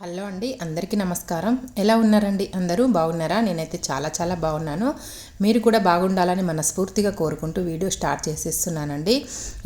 Hello అండి అందరికీ నమస్కారం. ఎలా ఉన్నారండి? అందరూ బాగున్నారా? నేనైతే చాలా చాలా బాగున్నాను. మీరు కూడా బాగుండాలని మనస్ఫూర్తిగా కోరుకుంటూ వీడియో స్టార్ట్ చేసేస్తున్నానండి.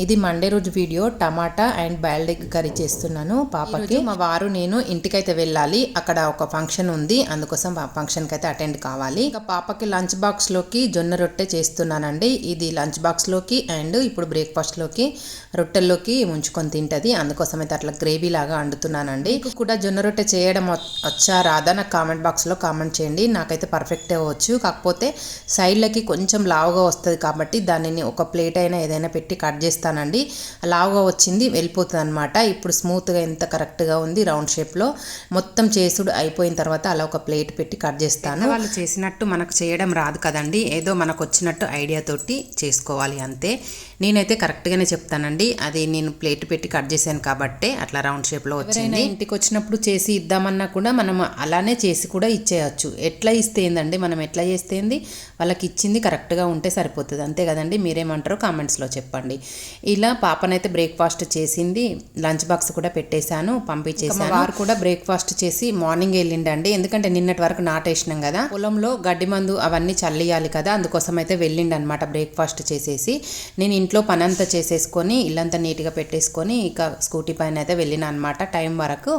ఇది మండే రోజు video. Tomato and boiled egg curry చేస్తున్నాను పాపకి. మా వారు నేను ఇంటికైతే వెళ్ళాలి. అక్కడ ఒక ఫంక్షన్ ఉంది. అందుకోసం ఆ ఫంక్షన్కి అయితే అటెండ్ కావాలి. ఇంకా పాపకి లంచ్ బాక్స్లోకి జొన్న రొట్టె చేస్తున్నానండి. ఇది లంచ్ బాక్స్లోకి అండ్ ఇప్పుడు బ్రేక్ఫాస్ట్లోకి రొట్టెల్లోకి ఉంచుకొని తింటది. అందుకోసం అయితే అట్లా గ్రేవీ లాగా వండుతున్నానండి కూడా జొన్న రొట్టె చేయడం వచ్చా రాదా? నాకు కామెంట్ బాక్స్లో కామెంట్ చేయండి. నాకైతే పర్ఫెక్ట్ అవ్వచ్చు. కాకపోతే సైడ్లకి కొంచెం లావుగా వస్తుంది కాబట్టి దానిని ఒక ప్లేట్ అయినా ఏదైనా పెట్టి కట్ చేస్తానండి. లావుగా వచ్చింది వెళ్ళిపోతుంది అనమాట ఇప్పుడు స్మూత్గా ఎంత కరెక్ట్గా ఉంది రౌండ్ షేప్లో. మొత్తం చేసుడు అయిపోయిన తర్వాత అలా ఒక ప్లేట్ పెట్టి కట్ చేస్తాను. వాళ్ళు చేసినట్టు మనకు చేయడం రాదు కదండి. ఏదో మనకు వచ్చినట్టు ఐడియా తోటి చేసుకోవాలి అంతే. నేనైతే కరెక్ట్గానే చెప్తానండి. అది నేను ప్లేట్ పెట్టి కట్ చేశాను కాబట్టే అట్లా రౌండ్ షేప్లో వచ్చింది. ఇంటికి వచ్చినప్పుడు చేసి ఇద్దామన్నా కూడా మనం అలానే చేసి కూడా ఇచ్చేయచ్చు. ఎట్లా ఇస్తే ఏందండి? మనం ఎట్లా చేస్తే ఏంది? వాళ్ళకి ఇచ్చింది కరెక్ట్గా ఉంటే సరిపోతుంది. అంతే కదండి? మీరేమంటారో కామెంట్స్లో చెప్పండి. ఇలా పాపనైతే బ్రేక్ఫాస్ట్ చేసింది. లంచ్ బాక్స్ కూడా పెట్టేశాను పంపించేసాను వారు కూడా బ్రేక్ఫాస్ట్ చేసి మార్నింగ్ వెళ్ళిండండి. ఎందుకంటే నిన్నటి వరకు నాటేసినాం కదా. పొలంలో గడ్డి మందు అవన్నీ చల్లియాలి కదా. అందుకోసం అయితే వెళ్ళిండు అనమాట బ్రేక్ఫాస్ట్ చేసేసి. నేను ఇంట్లో పనంతా చేసేసుకొని ఇల్లంతా నీట్గా పెట్టేసుకొని ఇక స్కూటీ పైన అయితే వెళ్ళిన అనమాట టైం వరకు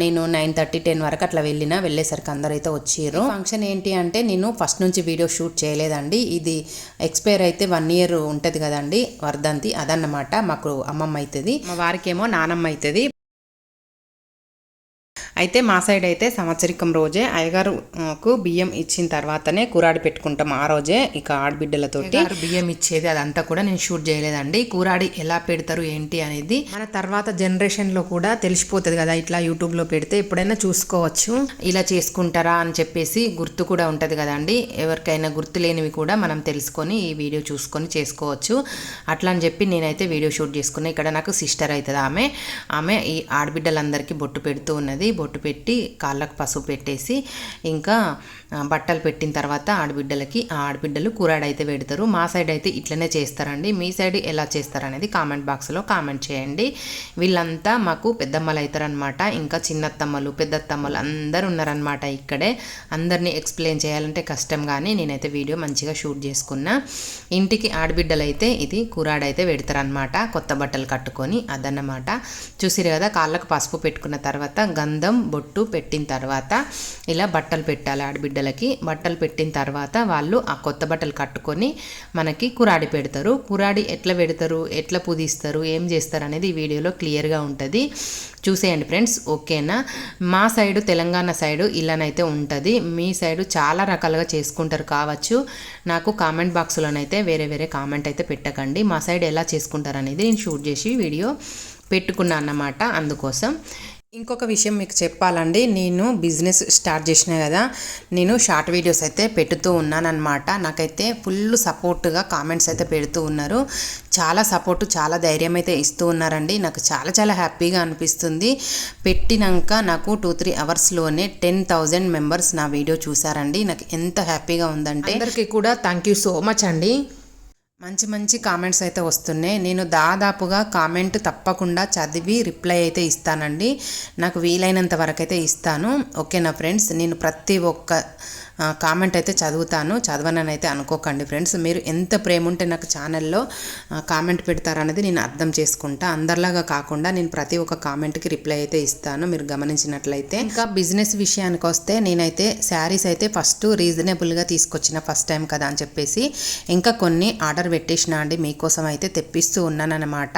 నేను నైన్ థర్టీ టెన్ వరకు అట్లా వెళ్ళిన వెళ్ళేసరికి అందరూ అయితే వచ్చిర్రు. ఫంక్షన్ ఏంటి అంటే నేను ఫస్ట్ నుంచి వీడియో షూట్ చేయలేదండి. ఇది ఎక్స్పైర్ అయితే వన్ ఇయర్ ఉంటుంది కదండి వర్ధంతి అదన్నమాట మాకు అమ్మమ్మ అవుతుంది మా వారికేమో నానమ్మ అవుతుంది అయితే మా సైడ్ అయితే సంవత్సరికం రోజే అయ్యగారుకు బియ్యం ఇచ్చిన తర్వాతనే కూరాడి పెట్టుకుంటాం ఆ రోజే ఇక ఆడబిడ్డలతోటి. బియ్యం ఇచ్చేది అదంతా కూడా నేను షూట్ చేయలేదండి. కూరాడి ఎలా పెడతారు ఏంటి అనేది మన తర్వాత జనరేషన్లో కూడా తెలిసిపోతుంది కదా ఇట్లా యూట్యూబ్లో పెడితే ఎప్పుడైనా చూసుకోవచ్చు. ఇలా చేసుకుంటారా అని చెప్పేసి గుర్తు కూడా ఉంటుంది కదండి. ఎవరికైనా గుర్తు లేనివి కూడా మనం తెలుసుకొని ఈ వీడియో చూసుకొని చేసుకోవచ్చు. అట్లా అని చెప్పి నేనైతే వీడియో షూట్ చేసుకున్నా. ఇక్కడ నాకు సిస్టర్ అవుతుంది ఆమె. ఆమె ఈ ఆడబిడ్డలందరికీ బొట్టు పెడుతూ ఉన్నది. బొట్టు పెట్టి కాళ్ళకు పసుపు పెట్టేసి ఇంకా బట్టలు పెట్టిన తర్వాత ఆడబిడ్డలకి ఆ ఆడబిడ్డలు కూరాడు అయితే పెడతారు. మా సైడ్ అయితే ఇట్లనే చేస్తారండి. మీ సైడ్ ఎలా చేస్తారనేది కామెంట్ బాక్స్లో కామెంట్ చేయండి. వీళ్ళంతా మాకు పెద్దమ్మలు అవుతారనమాట ఇంకా చిన్నత్తమ్మలు పెద్దత్తమ్మలు అందరు ఉన్నారనమాట ఇక్కడే. అందరినీ ఎక్స్ప్లెయిన్ చేయాలంటే కష్టం కానీ నేనైతే వీడియో మంచిగా షూట్ చేసుకున్నా. ఇంటికి ఆడబిడ్డలు అయితే ఇది కూరాడు అయితే పెడతారనమాట కొత్త బట్టలు కట్టుకొని అదన్నమాట. చూసిరు కదా కాళ్ళకు పసుపు పెట్టుకున్న తర్వాత గంధం బొట్టు పెట్టిన తర్వాత ఇలా బట్టలు పెట్టాలి ఆడబిడ్డలకి. బట్టలు పెట్టిన తర్వాత వాళ్ళు ఆ కొత్త బట్టలు కట్టుకొని మనకి కురాడి పెడతారు. కురాడి ఎట్లా పెడతారు? ఎట్లా పుదిస్తారు? ఏం చేస్తారు అనేది ఈ వీడియోలో క్లియర్గా ఉంటుంది. చూసేయండి ఫ్రెండ్స్ ఓకేనా? మా సైడు తెలంగాణ సైడు ఇలానైతే ఉంటుంది. మీ సైడు చాలా రకాలుగా చేసుకుంటారు కావచ్చు. నాకు కామెంట్ బాక్స్లోనైతే వేరే వేరే కామెంట్ అయితే పెట్టకండి. మా సైడ్ ఎలా చేసుకుంటారు అనేది నేను షూట్ చేసి వీడియో పెట్టుకున్నాను అన్నమాట అందుకోసం. ఇంకొక విషయం మీకు చెప్పాలండి. నేను బిజినెస్ స్టార్ట్ చేసిన కదా నేను షార్ట్ వీడియోస్ అయితే పెడుతూ ఉన్నానన్నమాట. నాకైతే ఫుల్ సపోర్ట్గా కామెంట్స్ అయితే పెడుతూ ఉన్నారు. చాలా సపోర్ట్ చాలా ధైర్యం అయితే ఇస్తూ ఉన్నారండి. నాకు చాలా చాలా హ్యాపీగా అనిపిస్తుంది. పెట్టినాక నాకు టూ త్రీ అవర్స్లోనే టెన్ థౌజండ్ మెంబర్స్ నా వీడియో చూసారండి నాకు ఎంత హ్యాపీగా ఉందంటే అందరికీ కూడా థ్యాంక్ యూ సో మచ్ అండి. మంచి మంచి కామెంట్స్ అయితే వస్తున్నాయి. నేను దాదాపుగా కామెంట్ తప్పకుండా చదివి రిప్లై అయితే ఇస్తానండి. నాకు వీలైనంత వరకు అయితే ఇస్తాను ఓకేనా ఫ్రెండ్స్ నేను ప్రతి ఒక్క కామెంట్ అయితే చదువుతాను. చదవనని అయితే అనుకోకండి ఫ్రెండ్స్ మీరు ఎంత ప్రేమ ఉంటే నాకు ఛానల్లో కామెంట్ పెడతారనేది నేను అర్థం చేసుకుంటా. అందరిలాగా కాకుండా నేను ప్రతి ఒక్క కామెంట్కి రిప్లై అయితే ఇస్తాను. మీరు గమనించినట్లయితే ఇంకా బిజినెస్ విషయానికి వస్తే నేనైతే శారీస్ అయితే ఫస్ట్ రీజనబుల్గా తీసుకొచ్చిన ఫస్ట్ టైం కదా అని చెప్పేసి ఇంకా కొన్ని ఆర్డర్ పెట్టేసిన అండి మీకోసం అయితే తెప్పిస్తూ ఉన్నానన్నమాట.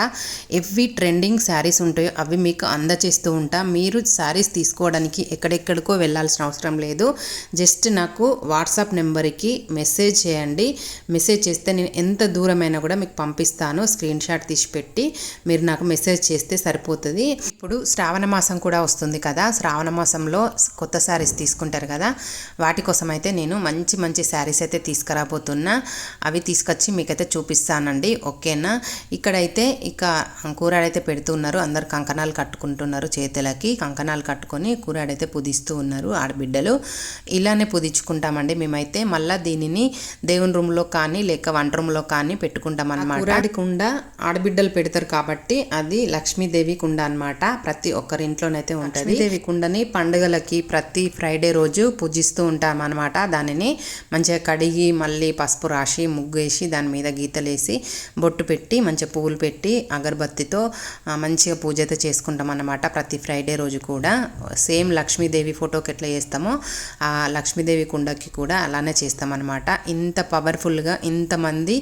ఎవ్వి ట్రెండింగ్ శారీస్ ఉంటాయో అవి మీకు అందచేస్తూ ఉంటా. మీరు శారీస్ తీసుకోవడానికి ఎక్కడెక్కడికో వెళ్ళాల్సిన అవసరం లేదు. జస్ట్ నాకు వాట్సాప్ నెంబర్కి మెసేజ్ చేయండి. మెసేజ్ చేస్తే నేను ఎంత దూరమైనా కూడా మీకు పంపిస్తాను. స్క్రీన్ షాట్ తీసి పెట్టి మీరు నాకు మెసేజ్ చేస్తే సరిపోతుంది. ఇప్పుడు శ్రావణ మాసం కూడా వస్తుంది కదా. శ్రావణ మాసంలో కొత్త శారీస్ తీసుకుంటారు కదా. వాటి కోసం అయితే నేను మంచి మంచి శారీస్ అయితే తీసుకురాబోతున్నా. అవి తీసుకొచ్చి మీకైతే చూపిస్తానండి. ఓకేనా? ఇక్కడైతే ఇక కూరాడైతే పెడుతున్నారు. అందరు కంకణాలు కట్టుకుంటున్నారు చేతులకి. కంకణాలు కట్టుకొని కూరాడైతే పుదిస్తూ ఉన్నారు ఆడబిడ్డలు. ఇలానే పుదించుకుంటామండి మేమైతే. మళ్ళీ దీనిని దేవుని రూమ్లో కానీ లేక వంట రూమ్లో కానీ పెట్టుకుంటాం అనమాట కూరాడి కుండ ఆడబిడ్డలు పెడతారు కాబట్టి అది లక్ష్మీదేవి కుండ అనమాట ప్రతి ఒక్కరి ఇంట్లోనైతే ఉంటుంది. దేవి కుండని పండుగలకి ప్రతి ఫ్రైడే రోజు పూజిస్తూ ఉంటాం అనమాట దానిని మంచిగా కడిగి మళ్ళీ పసుపు రాసి ముగ్గేసి దాని మీద గీతలేసి బొట్టు పెట్టి మంచిగా పువ్వులు పెట్టి అగరబత్తితో మంచిగా పూజ అయితే చేసుకుంటాం అన్నమాట ప్రతి ఫ్రైడే రోజు కూడా. సేమ్ లక్ష్మీదేవి ఫోటోకి ఎట్లా చేస్తామో ఆ లక్ష్మీదేవి కుండకి కూడా అలానే చేస్తామన్నమాట. ఇంత పవర్ఫుల్గా ఇంతమంది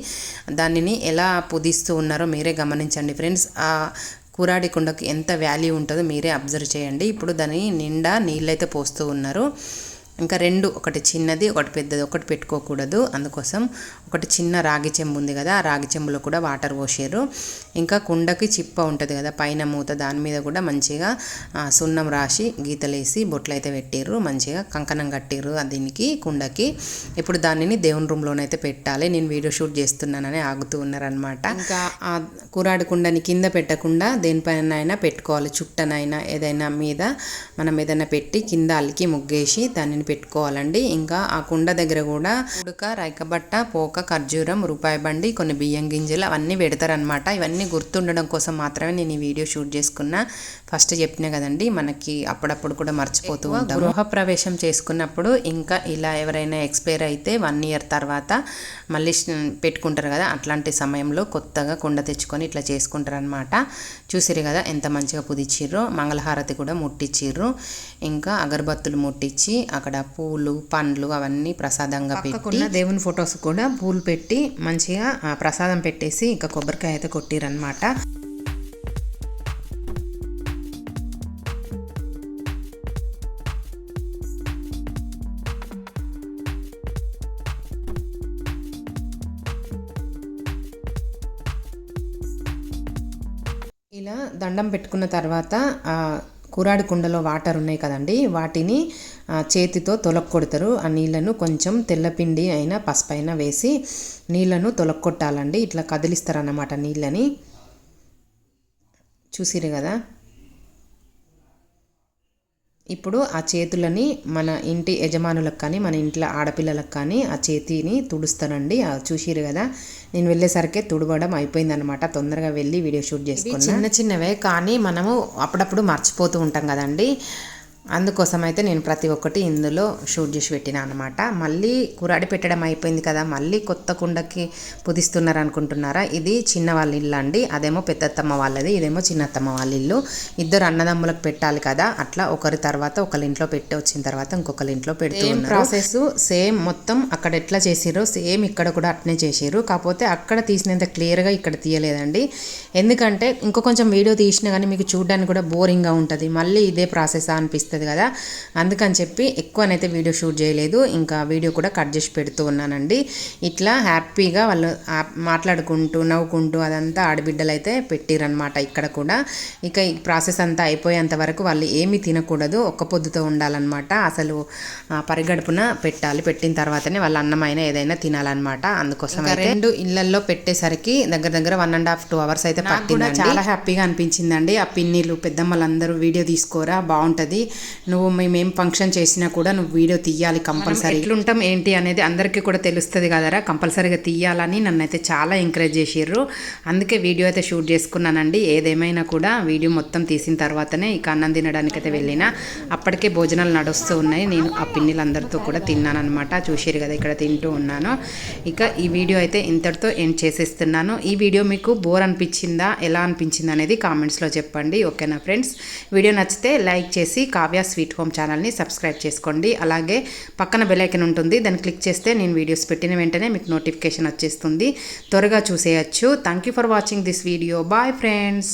దానిని ఎలా పుదిస్తూ ఉన్నారో మీరే గమనించండి ఫ్రెండ్స్. కూరాడి కుండకు ఎంత వాల్యూ ఉంటుందో మీరే అబ్జర్వ్ చేయండి. ఇప్పుడు దాని నిండా నీళ్ళైతే పోస్తూ ఉన్నారు. ఇంకా రెండు ఒకటి చిన్నది ఒకటి పెద్దది ఒకటి పెట్టుకోకూడదు. అందుకోసం ఒకటి చిన్న రాగి చెంబు ఉంది కదా ఆ రాగి చెంబులో కూడా వాటర్ పోసారు ఇంకా కుండకి చిప్ప ఉంటుంది కదా పైన మూత దాని మీద కూడా మంచిగా సున్నం రాసి గీతలేసి బొట్లు అయితే పెట్టారు మంచిగా కంకణం కట్టారు దీనికి కుండకి. ఇప్పుడు దానిని దేవుని రూమ్లోనైతే పెట్టాలి. నేను వీడియో షూట్ చేస్తున్నానని ఆగుతూ ఉన్నారనమాట ఇంకా ఆ కూరాడి కుండని కింద పెట్టకుండా దేనిపైన అయినా పెట్టుకోవాలి. చుట్టనైనా ఏదైనా మీద మనం ఏదైనా పెట్టి కింద అలికి ముగ్గేసి దానిని పెట్టుకోవాలండి. ఇంకా ఆ కుండ దగ్గర కూడా ఉడక రైకబట్ట పోక ఖర్జూరం రూపాయి బండి కొన్ని బియ్యం గింజలు అవన్నీ పెడతారనమాట ఇవన్నీ గుర్తుండడం కోసం మాత్రమే నేను ఈ వీడియో షూట్ చేసుకున్నా. ఫస్ట్ చెప్పిన కదండి మనకి అప్పుడప్పుడు కూడా మర్చిపోతూ ఉంటాం గృహ ప్రవేశం చేసుకున్నప్పుడు ఇంకా ఇలా ఎవరైనా ఎక్స్పైర్ అయితే వన్ ఇయర్ తర్వాత మళ్ళీ పెట్టుకుంటారు కదా అట్లాంటి సమయంలో కొత్తగా కుండ తెచ్చుకొని ఇట్లా చేసుకుంటారు అనమాట చూసిరు కదా ఎంత మంచిగా పుదిచ్చిర్రో మంగళహారతి కూడా ముట్టించిర్రు ఇంకా అగరబత్తులు ముట్టించి అక్కడ పూలు పండ్లు అవన్నీ ప్రసాదంగా పెట్టి దేవుని ఫొటోస్ కూడా పూలు పెట్టి మంచిగా ప్రసాదం పెట్టేసి ఇంకా కొబ్బరికాయ అయితే కొట్టిరనమాట ఇలా దండం పెట్టుకున్న తర్వాత కూరాడి కుండలో వాటర్ ఉన్నాయి కదండి వాటిని చేతితో తొలక్కొడతారు. ఆ నీళ్ళను కొంచెం తెల్లపిండి అయినా పసుపు అయినా వేసి నీళ్ళను తొలక్కొట్టాలండి. ఇట్లా కదిలిస్తారన్నమాట నీళ్ళని. చూసిరు కదా? ఇప్పుడు ఆ చేతులని మన ఇంటి యజమానులకు కానీ మన ఇంట్లో ఆడపిల్లలకు కానీ ఆ చేతిని తుడుస్తానండి. చూసిరు కదా? నేను వెళ్ళేసరికి తుడవడం అయిపోయిందనమాట తొందరగా వెళ్ళి వీడియో షూట్ చేసుకున్నా. చిన్న చిన్నవే కానీ మనము అప్పుడప్పుడు మర్చిపోతూ ఉంటాం కదండి. అందుకోసం అయితే నేను ప్రతి ఒక్కటి ఇందులో షూట్ చేసి పెట్టిన అనమాట మళ్ళీ కురాడి పెట్టడం అయిపోయింది కదా మళ్ళీ కొత్త కుండకి పుదిస్తున్నారు అనుకుంటున్నారా ఇది చిన్న వాళ్ళ ఇల్లు అండి. అదేమో పెద్దత్తమ్మ వాళ్ళది ఇదేమో చిన్నత్తమ్మ వాళ్ళ ఇల్లు. ఇద్దరు అన్నదమ్ములకు పెట్టాలి కదా అట్లా ఒకరి తర్వాత ఒకరి ఇంట్లో పెట్టి వచ్చిన తర్వాత ఇంకొకరి ఇంట్లో పెడుతూ ప్రాసెస్ సేమ్ మొత్తం అక్కడ ఎట్లా చేసిరో సేమ్ ఇక్కడ కూడా అట్నే చేసిర్రు. కాకపోతే అక్కడ తీసినంత క్లియర్గా ఇక్కడ తీయలేదండి. ఎందుకంటే ఇంకో కొంచెం వీడియో తీసినా కానీ మీకు చూడడానికి కూడా బోరింగ్గా ఉంటుంది. మళ్ళీ ఇదే ప్రాసెస్ అనిపిస్తుంది. కదా? అందుకని చెప్పి ఎక్కువనైతే వీడియో షూట్ చేయలేదు. ఇంకా వీడియో కూడా కట్ చేసి పెడుతూ ఉన్నానండి. ఇట్లా హ్యాపీగా వాళ్ళు మాట్లాడుకుంటూ నవ్వుకుంటూ అదంతా ఆడబిడ్డలు అయితే పెట్టిరనమాట ఇక్కడ కూడా. ఇక ఈ ప్రాసెస్ అంతా అయిపోయేంత వరకు వాళ్ళు ఏమీ తినకూడదు. ఒక్క పొద్దుతో ఉండాలన్నమాట. అసలు పరిగడుపున పెట్టాలి. పెట్టిన తర్వాతనే వాళ్ళ అన్నమైన ఏదైనా తినాలన్నమాట. అందుకోసం రెండు ఇళ్ళల్లో పెట్టేసరికి దగ్గర దగ్గర one and half two hours అయితే పట్టింది చాలా హ్యాపీగా అనిపించిందండి. ఆ పిన్నిలు పెద్దమ్మలందరూ వీడియో తీసుకోరా బాగుంటది. నువ్వు మేమేం ఫంక్షన్ చేసినా కూడా నువ్వు వీడియో తీయాలి కంపల్సరీ ఎట్లుంటాం ఏంటి అనేది అందరికీ కూడా తెలుస్తుంది కదరా కంపల్సరీగా తీయాలని నన్ను అయితే చాలా ఎంకరేజ్ చేసిర్రు. అందుకే వీడియో అయితే షూట్ చేసుకున్నానండి. ఏదేమైనా కూడా వీడియో మొత్తం తీసిన తర్వాతనే ఇక అన్నం తినడానికి అయితే వెళ్ళిన అప్పటికే భోజనాలు నడుస్తూ ఉన్నాయి. నేను ఆ పిన్నిలందరితో కూడా తిన్నాను అనమాట చూసిరు కదా ఇక్కడ తింటూ ఉన్నాను. ఇక ఈ వీడియో అయితే ఇంతటితో ఎండ్ చేసేస్తున్నాను. ఈ వీడియో మీకు బోర్ అనిపించిందా ఎలా అనిపించింది అనేది కామెంట్స్లో చెప్పండి. ఓకేనా ఫ్రెండ్స్ వీడియో నచ్చితే లైక్ చేసి కావ్య స్వీట్ హోమ్ ఛానల్ని సబ్స్క్రైబ్ చేసుకోండి. అలాగే పక్కన బెలైకన్ ఉంటుంది. దాన్ని క్లిక్ చేస్తే నేను వీడియోస్ పెట్టిన వెంటనే మీకు నోటిఫికేషన్ వచ్చేస్తుంది. త్వరగా చూసేయచ్చు. Thank you for watching this video bye friends